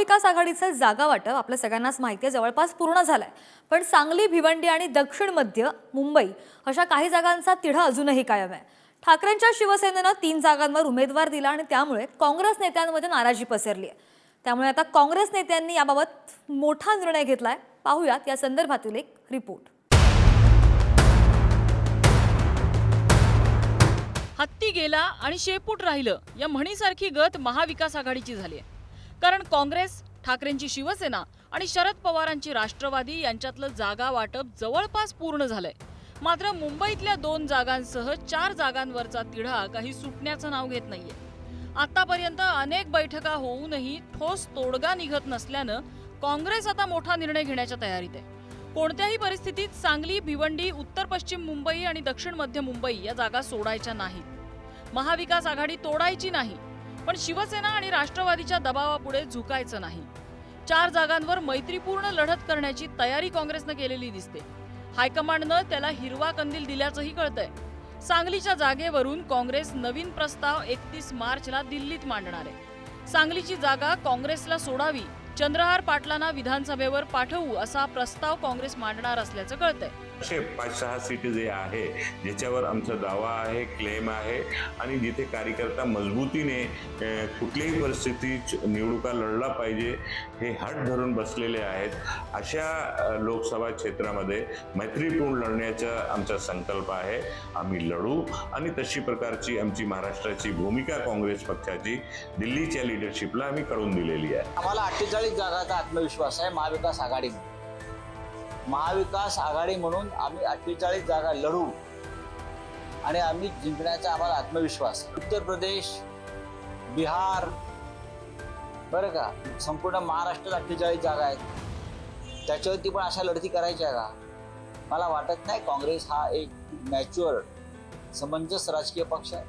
महाविकास आघाडीचं जागा वाटप आपल्या सगळ्यांनाच माहिती आहे जवळपास पूर्ण झालंय. पण सांगली भिवंडी आणि दक्षिण मध्य मुंबई अशा काही जागांचा तिढा अजूनही कायम आहे. ठाकरेंच्या शिवसेनेनं तीन जागांवर उमेदवार दिला आणि त्यामुळे काँग्रेस नेत्यांमध्ये नाराजी पसरली आहे. त्यामुळे आता काँग्रेस नेत्यांनी याबाबत मोठा निर्णय घेतलाय. पाहूयात या संदर्भातील एक रिपोर्ट. हत्ती गेला आणि शेपूट राहिलं या म्हणीसारखी गत महाविकास आघाडीची झाली आहे. कारण काँग्रेस ठाकरेंची शिवसेना आणि शरद पवारांची राष्ट्रवादी यांच्यातलं जागा वाटप जवळपास पूर्ण झालंय. मात्र मुंबईतल्या दोन जागांसह चार जागांवरचा तिढा काही सुटण्याचं नाव घेत नाहीये. आतापर्यंत अनेक बैठका होऊनही ठोस तोडगा निघत नसल्यानं काँग्रेस आता मोठा निर्णय घेण्याच्या तयारीत आहे. कोणत्याही परिस्थितीत सांगली भिवंडी उत्तर पश्चिम मुंबई आणि दक्षिण मध्य मुंबई या जागा सोडायच्या नाहीत. महाविकास आघाडी तोडायची नाही पण शिवसेना आणि राष्ट्रवादीच्या दबावापुढे झुकायचं नाही. चार जागांवर मैत्रीपूर्ण लढत करण्याची तयारी काँग्रेसनं केलेली दिसते. हायकमांडनं त्याला हिरवा कंदील दिल्याचंही कळतंय. सांगलीच्या जागेवरून काँग्रेस नवीन प्रस्ताव एकतीस मार्चला दिल्लीत मांडणार आहे. सांगलीची जागा काँग्रेसला सोडावी चंद्रहार पाटलांना विधानसभेवर पाठवू असा प्रस्ताव काँग्रेस मांडणार असल्याचं कळतंय. असे पाच सहा सीट जे आहे ज्याच्यावर आमचा दावा आहे क्लेम आहे आणि जिथे कार्यकर्ता मजबूतीने कुठल्याही परिस्थितीत निवडणुका लढला पाहिजे हे हट धरून बसलेले आहेत अशा लोकसभा क्षेत्रामध्ये मैत्रीपूर्ण लढण्याचा आमचा संकल्प आहे. आम्ही लढू आणि तशी प्रकारची आमची महाराष्ट्राची भूमिका काँग्रेस पक्षाची दिल्लीच्या लिडरशिपला आम्ही कळून दिलेली आहे. आम्हाला अठ्ठेचाळीस जागाचा आत्मविश्वास आहे महाविकास आघाडी महाविकास आघाडी म्हणून आम्ही अठ्ठेचाळीस जागा लढू आणि आम्ही जिंकण्याचा आम्हाला आत्मविश्वास उत्तर प्रदेश बिहार बरं का संपूर्ण महाराष्ट्रात अठ्ठेचाळीस जागा आहेत. त्याच्यावरती पण अशा लढती करायच्या का? मला वाटत नाही. काँग्रेस हा एक मॅच्युअर समंजस राजकीय पक्ष आहे.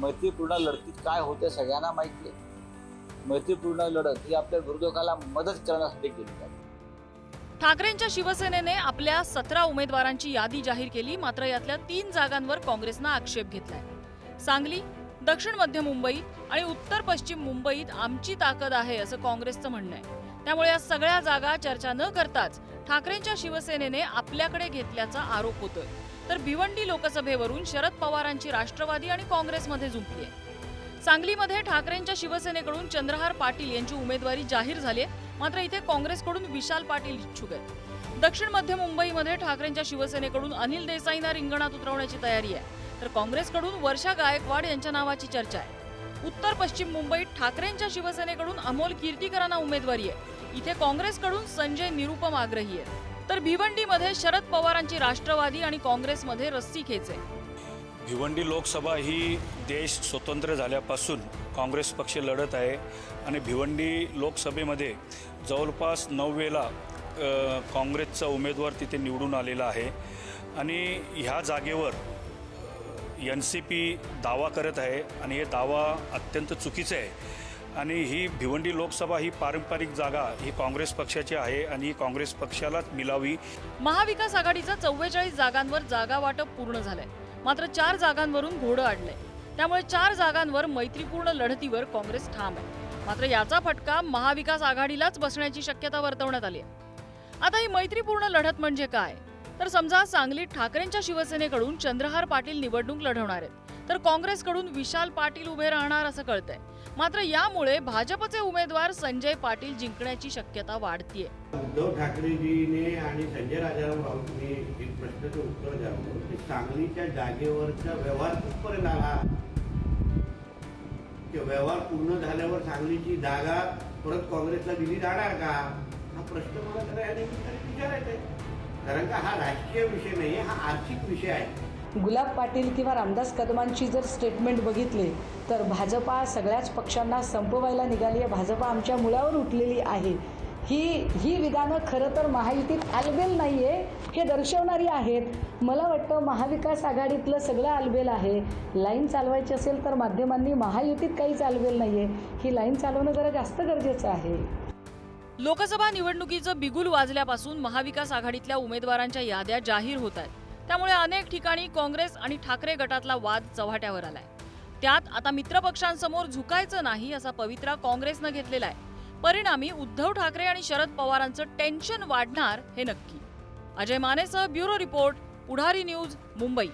मैत्रीपूर्ण लढतीत काय होते सगळ्यांना माहिती आहे. मैत्रीपूर्ण लढत ही आपल्या विरोधकाला मदत करण्यासाठी केली जाते ठाकरेंच्या शिवसेनेने आपल्या सतरा उमेदवारांची यादी जाहीर केली मात्र यातल्या तीन जागांवर काँग्रेसनं आक्षेप घेतलाय. सांगली दक्षिण मध्य मुंबई आणि उत्तर पश्चिम मुंबईत आमची ताकद आहे असं काँग्रेसचं म्हणणं आहे. त्यामुळे या सगळ्या जागा चर्चा न करताच ठाकरेंच्या शिवसेनेने आपल्याकडे घेतल्याचा आरोप होतोय. तर भिवंडी लोकसभेवरून शरद पवारांची राष्ट्रवादी आणि काँग्रेसमध्ये झुंपली आहे. सांगलीमध्ये ठाकरेंच्या शिवसेनेकडून चंद्रहार पाटील यांची उमेदवारी जाहीर झाली आहे. मात्र इथे काँग्रेसकडून विशाल पाटील इच्छुक आहेत. दक्षिण मध्य मुंबईमध्ये ठाकरेंच्या शिवसेनेकडून अनिल देसाईंना रिंगणात उतरवण्याची तयारी आहे. तर काँग्रेसकडून वर्षा गायकवाड यांच्या नावाची चर्चा आहे. उत्तर पश्चिम मुंबईत ठाकरेंच्या शिवसेनेकडून अमोल कीर्तीकरांना उमेदवारी आहे. इथे काँग्रेसकडून संजय निरुपम आग्रही आहे तर भिवंडीमध्ये शरद पवारांची राष्ट्रवादी आणि काँग्रेसमध्ये रस्सी खेच आहे. भिवंडी लोकसभा ही देश स्वतंत्र झाल्यापासून काँग्रेस पक्ष लढत आहे आणि भिवंडी लोकसभेमध्ये जवळपास नऊ वेळेला काँग्रेसचा उमेदवार तिथे निवडून आलेला आहे. आणि ह्या जागेवर एन सी पी दावा करत आहे आणि हे दावा अत्यंत चुकीचं आहे. आणि ही भिवंडी लोकसभा ही पारंपरिक जागा ही काँग्रेस पक्षाची आहे आणि ही काँग्रेस पक्षालाच मिलावी. महाविकास आघाडीचा चव्वेचाळीस जागांवर जागा वाटप पूर्ण झालंय. मात्र चार जागांवरून घोडं अडलंय त्यामुळे चार जागांवर मैत्रीपूर्ण लढतीवर काँग्रेस ठाम आहे. मात्र याचा फटका महाविकास आघाडीलाच बसण्याची शक्यता वर्तवण्यात आली आहे. आता ही मैत्रीपूर्ण लढत म्हणजे काय? तर समजा सांगलीत ठाकरेंच्या शिवसेनेकडून चंद्रहार पाटील निवडणूक लढवणार आहेत. तर काँग्रेसकडून विशाल पाटील उभे राहणार असं कळतंय. मात्र यामुळे भाजपचे उमेदवार संजय पाटील जिंकण्याची शक्यता वाढतीये. उद्धव ठाकरेजीने आणि संजय राजाराम राऊतने एक प्रश्नाचं उत्तर द्यावं की सांगलीच्या जागेवरचा व्यवहार कुठपर्यंत आला ते व्यवहार पूर्ण झाल्यावर सांगलीची जागा परत काँग्रेसला दिली जाणार का? हा प्रश्न मला विचारायचा आहे कारण का हा राजकीय विषय नाही हा आर्थिक विषय आहे. गुलाब पाटील किंवा रामदास कदमांची जर स्टेटमेंट बघितली तर भाजपा सगळ्याच पक्षांना संपवायला निघाली आहे. भाजपा आमच्या मुळावर उठलेली आहे. ही ही विधानं खरं तर महायुतीत आलबेल नाही आहे हे दर्शवणारी आहेत. मला वाटतं महाविकास आघाडीतलं सगळं आलबेल आहे. लाईन चालवायची असेल तर माध्यमांनी महायुतीत काहीच आलबेल नाही आहे ही लाईन चालवणं जरा जास्त गरजेचं आहे. लोकसभा निवडणुकीचं बिगुल वाजल्यापासून महाविकास आघाडीतल्या उमेदवारांच्या याद्या जाहीर होत आहेत. त्यामुळे अनेक ठिकाणी काँग्रेस आणि ठाकरे गटातला वाद चव्हाट्यावर आलाय. त्यात आता मित्रपक्षांसमोर झुकायचं नाही असा पवित्रा काँग्रेसनं घेतलेला आहे. परिणामी उद्धव ठाकरे आणि शरद पवारांचं टेन्शन वाढणार हे नक्की. Ajay मानेसह bureau report Pudhari news Mumbai.